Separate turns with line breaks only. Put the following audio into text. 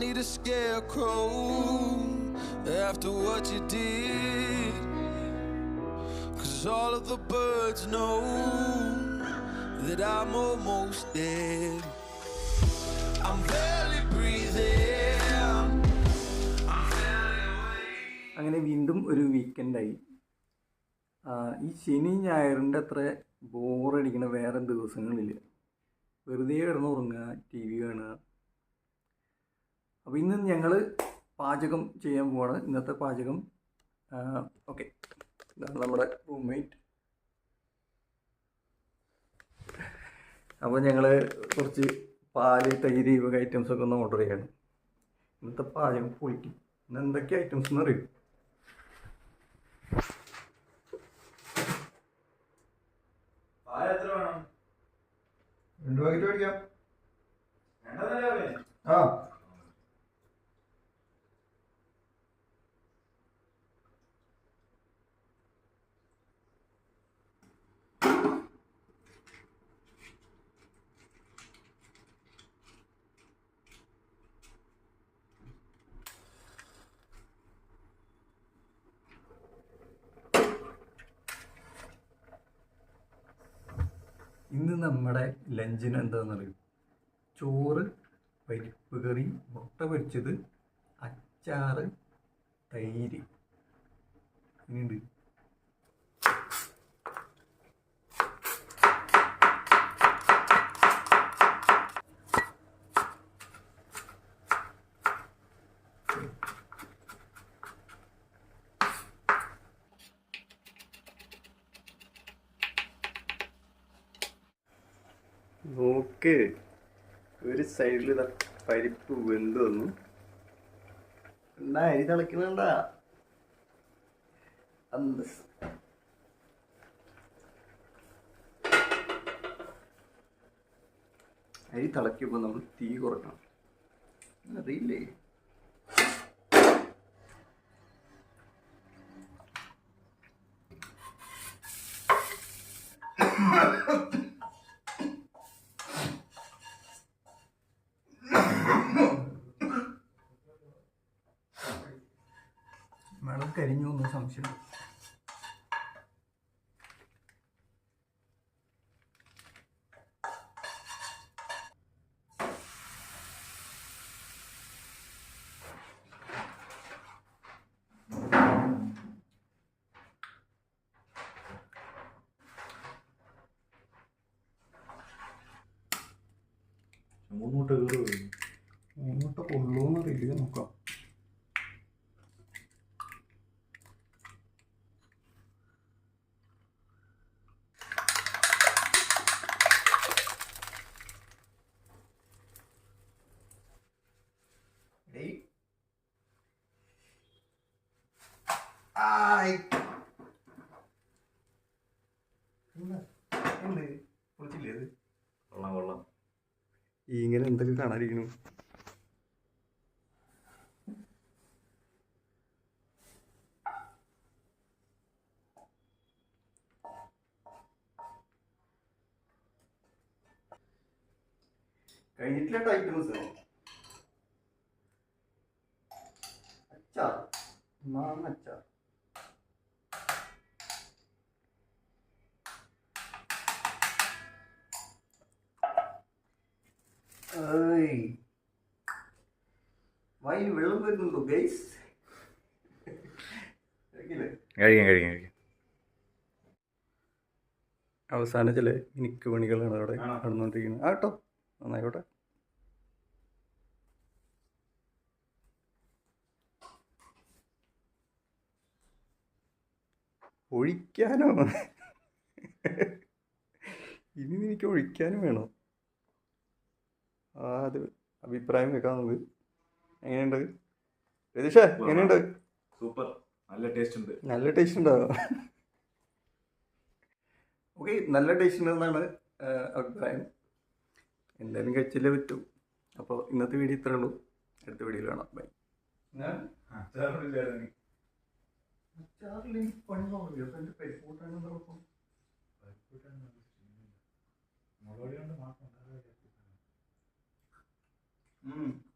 need a scarecrow after what you did. Cause all of the birds know that I'm almost dead. I'm barely breathing.
അങ്ങനെ വീണ്ടും ഒരു വീക്കെൻഡായി ഈ ശനി ഞായറിന്റെ അത്ര ബോറടിക്കുന്ന വേറെ ദിവസങ്ങളില്ല വെറുതെ കിടന്നുറങ്ങുക ടി വി കാണുക അപ്പോൾ ഇന്ന് ഞങ്ങൾ പാചകം ചെയ്യാൻ പോവാണ്. ഇന്നത്തെ പാചകം ഓക്കെ. ഇതാണ് നമ്മുടെ റൂംമേറ്റ് അപ്പോൾ ഞങ്ങൾ കുറച്ച് പാൽ തൈര് ഇവക ഐറ്റംസൊക്കെ ഒന്ന് ഓർഡർ ചെയ്യാണ്. ഇന്നത്തെ പാചകം പൊളിക്കും ഇന്ന് എന്തൊക്കെ ഐറ്റംസ് എന്ന് അറിയും? രണ്ട് പാക്കറ്റ് മേടിക്കാം. ആ. ഇന്ന് നമ്മുടെ ലഞ്ചിന് എന്താണെന്നറിയും ചോറ് പരിപ്പ് കറി മുട്ട പൊരിച്ചത് അച്ചാറ് തൈര്. ഇനിയുണ്ട്. നോക്ക്. ഒരു സൈഡിൽ ഇതാ പരിപ്പ് വെന്ത് വന്നു എന്നാ അരി തിളക്കണണ്ട? അന്തസ് അരി തിളക്കുമ്പോൾ നമ്മൾ തീ കുറക്കണം. അറിയില്ലേ? വെള്ളം കരിഞ്ഞു എന്ന് സംശയം.
മൂന്നൂട്ട് കയറി
അങ്ങോട്ട് കൊള്ളൂന്ന് അറിയില്ല നോക്കാം.
കൊള്ളാം കൊള്ളാം
ഈ ഇങ്ങനെ എന്തൊക്കെ കാണാതിരിക്കണു കഴിഞ്ഞിട്ടില്ല ഐറ്റംസ് അച്ചാർ. മാങ്ങ അച്ചാർ. ഏയ് വായിൽ വെള്ളം വരുന്നുണ്ടോ ഗൈസ്
കഴിക്കാം കഴിക്കാം കഴിക്കാം.
അവസാന ചില മിനിക്ക് പണികളാണ് അവിടെ? നടന്നുകൊണ്ടിരിക്കുന്നത്. ആ കേട്ടോ. നന്നായിക്കോട്ടെ. ഒഴിക്കാനോ? ഇനി എനിക്ക് ഒഴിക്കാനും വേണോ? അത് അഭിപ്രായം വെക്കാം നമുക്ക് എങ്ങനെയുണ്ട്? രതീഷ എങ്ങനെയുണ്ട്?
സൂപ്പർ. നല്ല ടേസ്റ്റ് ഉണ്ട്.
നല്ല ടേസ്റ്റ് ഉണ്ടോ? ഓക്കെ നല്ല ടേസ്റ്റ് ഉണ്ടെന്നാണ് അഭിപ്രായം. എന്തായാലും കഴിച്ചല്ലേ പറ്റൂ. അപ്പോൾ ഇന്നത്തെ വീഡിയോ ഇത്രേ ഉള്ളൂ. അടുത്ത വീഡിയോ കാണാം. ബൈ ഞാൻ
മുളക് കൊണ്ട് മാത്രം Mm.